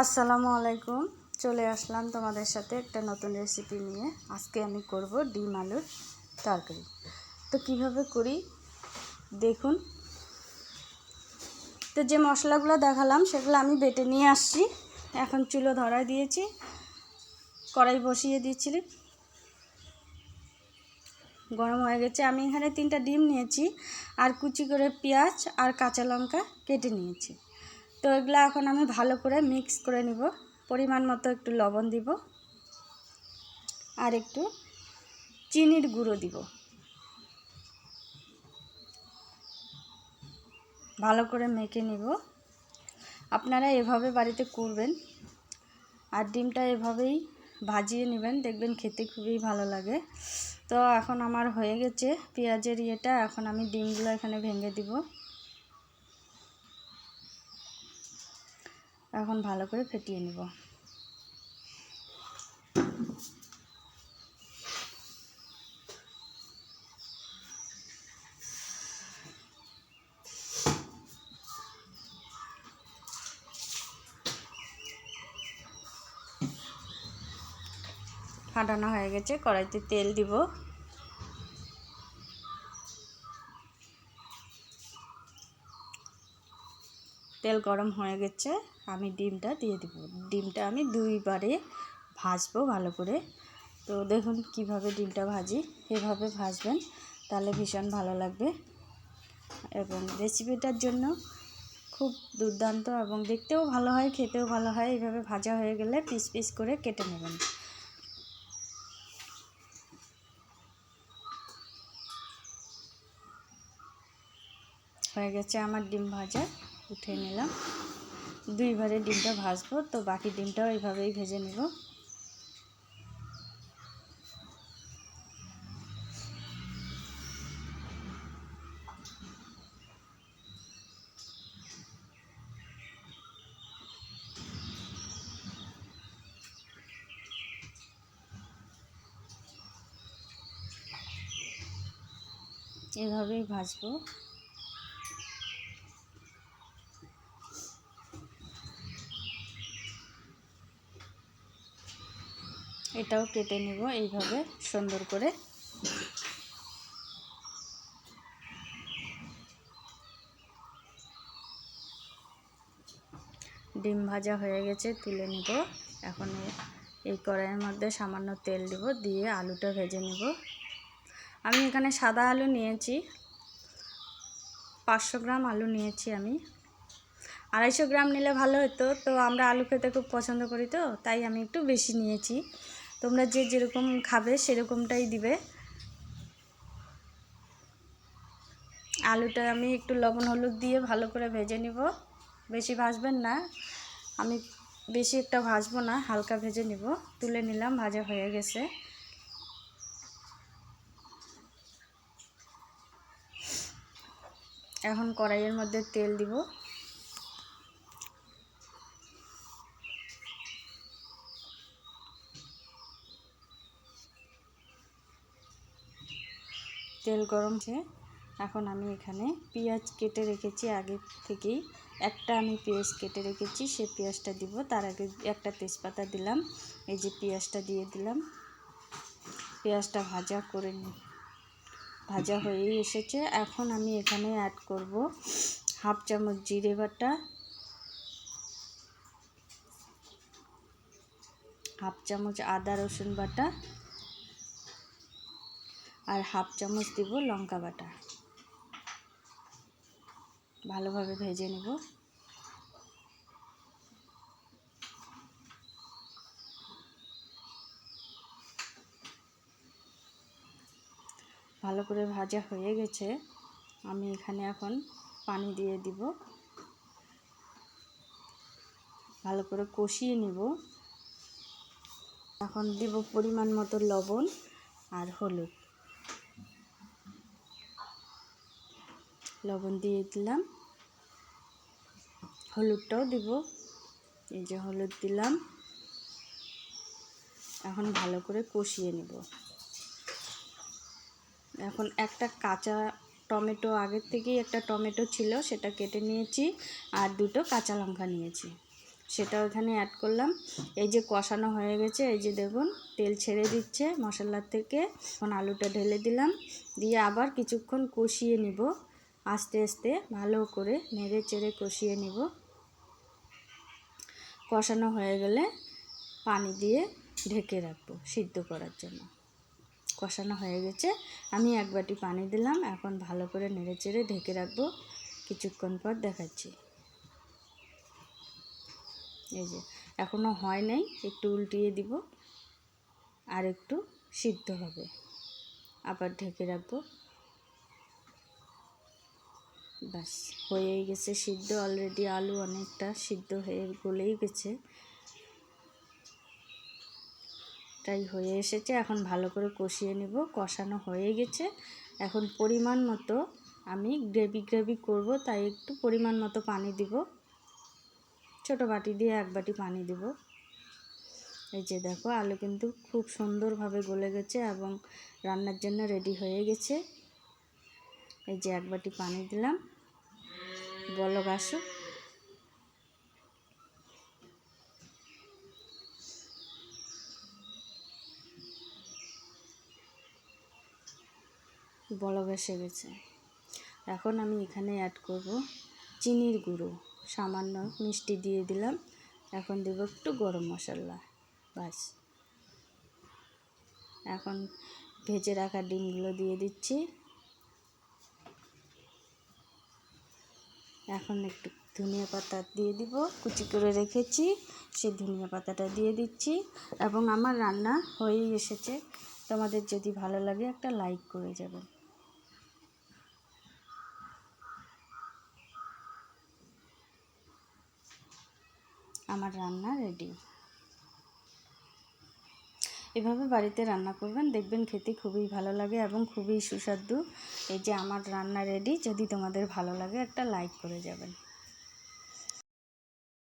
আসসালামু আলাইকুম। চলে আসলাম তোমাদের সাথে একটা নতুন রেসিপি নিয়ে। আজকে আমি করব ডিম আলুর তরকারি। তো কীভাবে করি? দেখুন। তো যে মশলাগুলো দেখালাম, সেগুলো আমি বেটে নিয়ে আসছি। এখন চুলো ধরায় দিয়েছি। কড়াই বসিয়ে দিয়েছিলি গরম হয়ে গেছে। আমি এখানে তিনটা ডিম নিয়েছি। আর কুচি করে পেঁয়াজ আর কাঁচা লঙ্কা কেটে নিয়েছি। তো এগুলো এখন আমি ভালো করে মিক্স করে নিব। পরিমাণ মতো একটু লবণ দিব। আর একটু চিনির গুঁড়ো দিব। ভালো করে মেখে নিব। আপনারা এভাবে বাড়িতে করবেন। আর ডিমটা এভাবেই ভাজিয়ে নেবেন। দেখবেন খেতে খুবই ভালো লাগে। তো এখন আমার হয়ে গেছে। পেঁয়াজের ইয়েটা এখন আমি ডিমগুলো এখানে ভেঙে দিব। এখন ভালো করে ফেটিয়ে নিব। ফাটানো হয়ে গেছে কড়াইতে তেল দিব। তেল গরম হয়ে গেছে, আমি ডিমটা দিয়ে দিব। ডিমটা আমি দুইবারে ভাজবো ভালো করে। তো দেখুন কীভাবে ডিমটা ভাজি, এভাবে ভাজবেন, তাহলে ভীষণ ভালো লাগবে। এবং রেসিপিটার জন্য খুব দুর্দান্ত এবং দেখতেও ভালো হয়, খেতেও ভালো হয়, এইভাবে ভাজা হয়ে গেলে পিস পিস করে কেটে নেবেন। হয়ে গেছে আমার ডিম ভাজা। উঠে নিলাম। দুইবারে ডিমটা ভাজবো তো বাকি ডিমটাও এইভাবেই ভেজে নেব। এভাবেই ভাজবো। এটাও কেটে নেব এইভাবে সুন্দর করে। ডিম ভাজা হয়ে গেছে, তুলে নিব। এখন এই কড়াইয়ের মধ্যে সামান্য তেল দিব, দিয়ে আলুটা ভেজে নেব। আমি এখানে সাদা আলু নিয়েছি, পাঁচশো গ্রাম আলু নিয়েছি আমি। আড়াইশো গ্রাম নিলে ভালো হতো, তো আমরা আলু খেতে খুব পছন্দ করি তো, তাই আমি একটু বেশি নিয়েছি। তোমরা যে যেরকম খাবে সেরকমটাই দিবে। আলুটা আমি একটু লবণ, হলুদ দিয়ে ভালো করে ভেজে নিব। বেশি ভাজবেন না। আমি বেশি একটা ভাজবো না, হালকা ভেজে নিব। তুলে নিলাম, ভাজা হয়ে গেছে। এখন কড়াইয়ের মধ্যে তেল দিব। তেল গরম হচ্ছে এখন আমি এখানে পেঁয়াজ কেটে রেখেছি। আগে থেকেই একটা আমি পেঁয়াজ কেটে রেখেছি, সে পেঁয়াজটা দিব। তার আগে একটা তেজপাতা দিলাম, এই যে পেঁয়াজটা দিয়ে দিলাম। পেঁয়াজটা ভাজা করে ভাজা হয়েই এসেছে। এখন আমি এখানে অ্যাড করব হাফ চামচ জিরে বাটা, হাফ চামচ আদা রসুন বাটা আর হাফ চামচ দিব লঙ্কা বাটা। ভালোভাবে ভেজে নেব। ভালো করে ভাজা হয়ে গেছে। আমি এখানে এখন পানি দিয়ে দিব। ভালো করে কষিয়ে নিব। এখন দিব পরিমাণ মতো লবণ আর হলুদ। লবণ দিয়ে দিলাম। হলুদটাও দিব। এই যে হলুদ দিলাম। এখন ভালো করে কষিয়ে নেব। এখন একটা কাঁচা টমেটো, আগের থেকেই একটা টমেটো ছিল, সেটা কেটে নিয়েছি আর দুটো কাঁচা লঙ্কা নিয়েছি। সেটাও এখানে অ্যাড করলাম। এই যে কষানো হয়ে গেছে, এই যে দেখুন, তেল ছেড়ে দিচ্ছে মশলার থেকে। এখন আলুটা ঢেলে দিলাম। দিয়ে আবার কিছুক্ষণ কষিয়ে নিব। আস্তে আস্তে ভালো করে নেড়ে চেড়ে কষিয়ে নিব। কষানো হয়ে গেলে পানি দিয়ে ঢেকে রাখব সিদ্ধ করার জন্য। কষানো হয়ে গেছে। আমি এক বাটি পানি দিলাম। এখন ভালো করে নেড়ে চেড়ে ঢেকে রাখব। কিছুক্ষণ পর দেখাচ্ছি। এই যে এখনও হয় নাই। একটু উল্টিয়ে দিব। আর একটু সিদ্ধ হবে। আবার ঢেকে রাখব। ব্যাস, হয়েই গেছে সিদ্ধ। অলরেডি আলু অনেকটা সিদ্ধ হয়ে গলেই গেছে। তাই হয়ে এসেছে। এখন ভালো করে কষিয়ে নেব। কষানো হয়ে গেছে। এখন পরিমাণ মতো আমি গ্রেভি গ্রেভি করব, তাই একটু পরিমাণ মতো পানি দিব। ছোট বাটি দিয়ে এক বাটি পানি দিব। এই যে দেখো, আলু কিন্তু খুব সুন্দরভাবে গলে গেছে এবং রান্নার জন্য রেডি হয়ে গেছে। এই যে এক বাটি পানি দিলাম। বলক আসুক বলক এসে গেছে। এখন আমি এখানে অ্যাড করব চিনির গুঁড়ো। সামান্য মিষ্টি দিয়ে দিলাম। এখন দেব একটু গরম মশলা। বাস। এখন ভেজে রাখা ডিমগুলো দিয়ে দিচ্ছি। এখন একটু ধনিয়া পাতা দিয়ে দিব, কুচি করে রেখেছি, সেই ধনিয়া পাতাটা দিয়ে দিচ্ছি এবং আমার রান্না হয়েই এসেছে। তোমাদের যদি ভালো লাগে একটা লাইক করে যাবেন আমার রান্না রেডি। এভাবে বাড়িতে রান্না করবেন, দেখবেন খেতে খুবই ভালো লাগে এবং খুবই সুস্বাদু। এই যে আমার রান্না রেডি যদি তোমাদের ভালো লাগে একটা লাইক করে যাবেন।